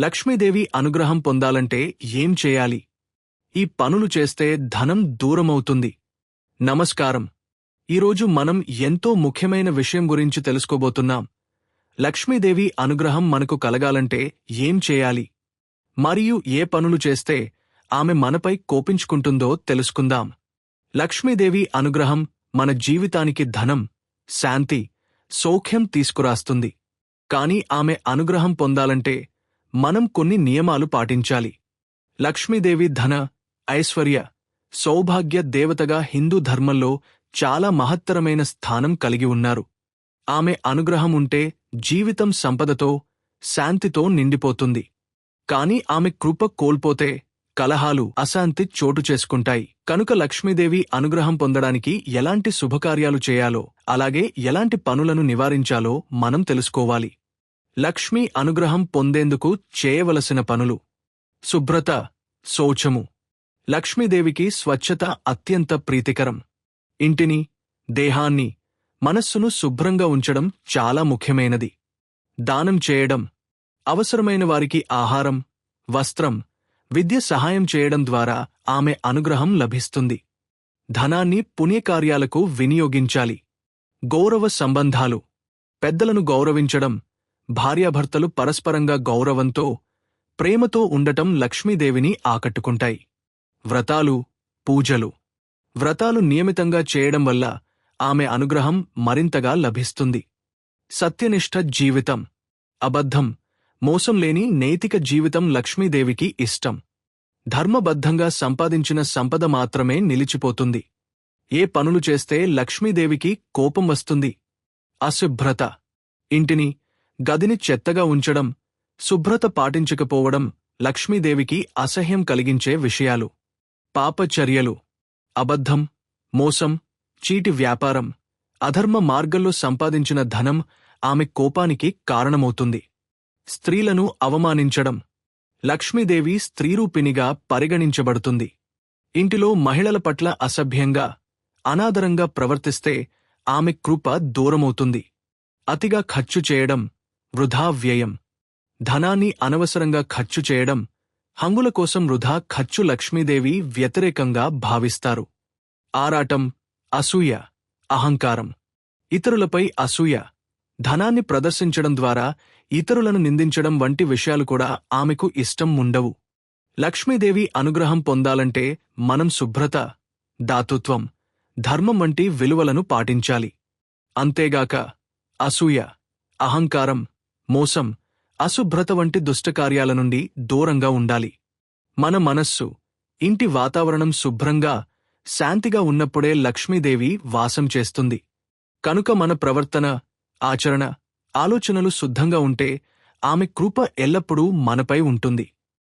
లక్ష్మీదేవి అనుగ్రహం పొందాలంటే ఏం చేయాలి? ఈ పనులు చేస్తే ధనం దూరమవుతుంది. నమస్కారం. ఈరోజు మనం ఎంతో ముఖ్యమైన విషయం గురించి తెలుసుకోబోతున్నాం. లక్ష్మీదేవి అనుగ్రహం మనకు కలగాలంటే ఏం చేయాలి? మరియు ఏ పనులు చేస్తే ఆమె మనపై కోపించుకుంటుందో తెలుసుకుందాం. లక్ష్మీదేవి అనుగ్రహం మన జీవితానికి ధనం శాంతి సౌఖ్యం తీసుకురాస్తుంది. కాని ఆమె అనుగ్రహం పొందాలంటే మనం కొన్ని నియమాలు పాటించాలి. లక్ష్మీదేవి ధన ఐశ్వర్య సౌభాగ్య దేవతగా హిందూ ధర్మంలో చాలా మహత్తరమైన స్థానం కలిగి ఉన్నారు. ఆమె అనుగ్రహం ఉంటే జీవితం సంపదతో శాంతితో నిండిపోతుంది. కాని ఆమె కృప కోల్పోతే కలహాలు అశాంతి చోటు చేసుకుంటాయి. కనుక లక్ష్మీదేవి అనుగ్రహం పొందడానికి ఎలాంటి శుభకార్యాలు చేయాలో అలాగే ఎలాంటి పనులను నివారించాలో మనం తెలుసుకోవాలి. లక్ష్మీ అనుగ్రహం పొందేందుకు చేయవలసిన పనులు. శుభ్రత శౌచము. లక్ష్మీదేవికి స్వచ్ఛత అత్యంత ప్రీతికరం. ఇంటిని దేహాన్ని మనస్సును శుభ్రంగా ఉంచడం చాలా ముఖ్యమైనది. దానం చేయడం అవసరమైన వారికి ఆహారం వస్త్రం విద్య సహాయం చేయడం ద్వారా ఆమె అనుగ్రహం లభిస్తుంది. ధనాన్ని పుణ్యకార్యాలకు వినియోగించాలి. గౌరవ సంబంధాలు. పెద్దలను గౌరవించడం భార్యాభర్తలు పరస్పరంగా గౌరవంతో ప్రేమతో ఉండటం లక్ష్మీదేవిని ఆకట్టుకుంటాయి. వ్రతాలు పూజలు. వ్రతాలు నియమితంగా చేయడం వల్ల ఆమె అనుగ్రహం మరింతగా లభిస్తుంది. సత్యనిష్ఠ జీవితం. అబద్ధం. మోసం లేని నైతిక జీవితం లక్ష్మీదేవికి ఇష్టం. ధర్మబద్ధంగా సంపాదించిన సంపద మాత్రమే నిలిచిపోతుంది. ఏ పనులు చేస్తే లక్ష్మీదేవికి కోపం వస్తుంది? అశుభ్రత. ఇంటిని గదిని చెత్తగా ఉంచడం శుభ్రత పాటించకపోవడం లక్ష్మీదేవికి అసహ్యం కలిగించే విషయాలు. పాపచర్యలు అబద్ధం మోసం చీటి వ్యాపారం అధర్మ మార్గంలో సంపాదించిన ధనం ఆమె కోపానికి కారణమవుతుంది. స్త్రీలను అవమానించడం లక్ష్మీదేవి స్త్రీరూపిణిగా పరిగణించబడుతుంది. ఇంటిలో మహిళల పట్ల అసభ్యంగా అనాదరంగా ప్రవర్తిస్తే ఆమె కృప దూరమవుతుంది. అతిగా ఖర్చు చేయడం వృధా వ్యయం ధనాన్ని అనవసరంగా ఖర్చు చేయడం హంగుల కోసం వృధా ఖర్చు లక్ష్మీదేవి వ్యతిరేకంగా భావిస్తారు. ఆరాటం అసూయ అహంకారం. ఇతరులపై అసూయ ధనాన్ని ప్రదర్శించడం ద్వారా ఇతరులను నిందించడం వంటి విషయాలు కూడా ఆమెకు ఇష్టం ఉండవు. లక్ష్మీదేవి అనుగ్రహం పొందాలంటే మనం శుభ్రత దాతృత్వం ధర్మం వంటి విలువలను పాటించాలి. అంతేగాక అసూయ అహంకారం మోసం అశుభ్రత వంటి దుష్టకార్యాల నుండి దూరంగా ఉండాలి. మన మనస్సు ఇంటి వాతావరణం శుభ్రంగా శాంతిగా ఉన్నప్పుడే లక్ష్మీదేవి వాసం చేస్తుంది. కనుక మన ప్రవర్తన ఆచరణ ఆలోచనలు శుద్ధంగా ఉంటే ఆమె కృప ఎల్లప్పుడూ మనపై ఉంటుంది.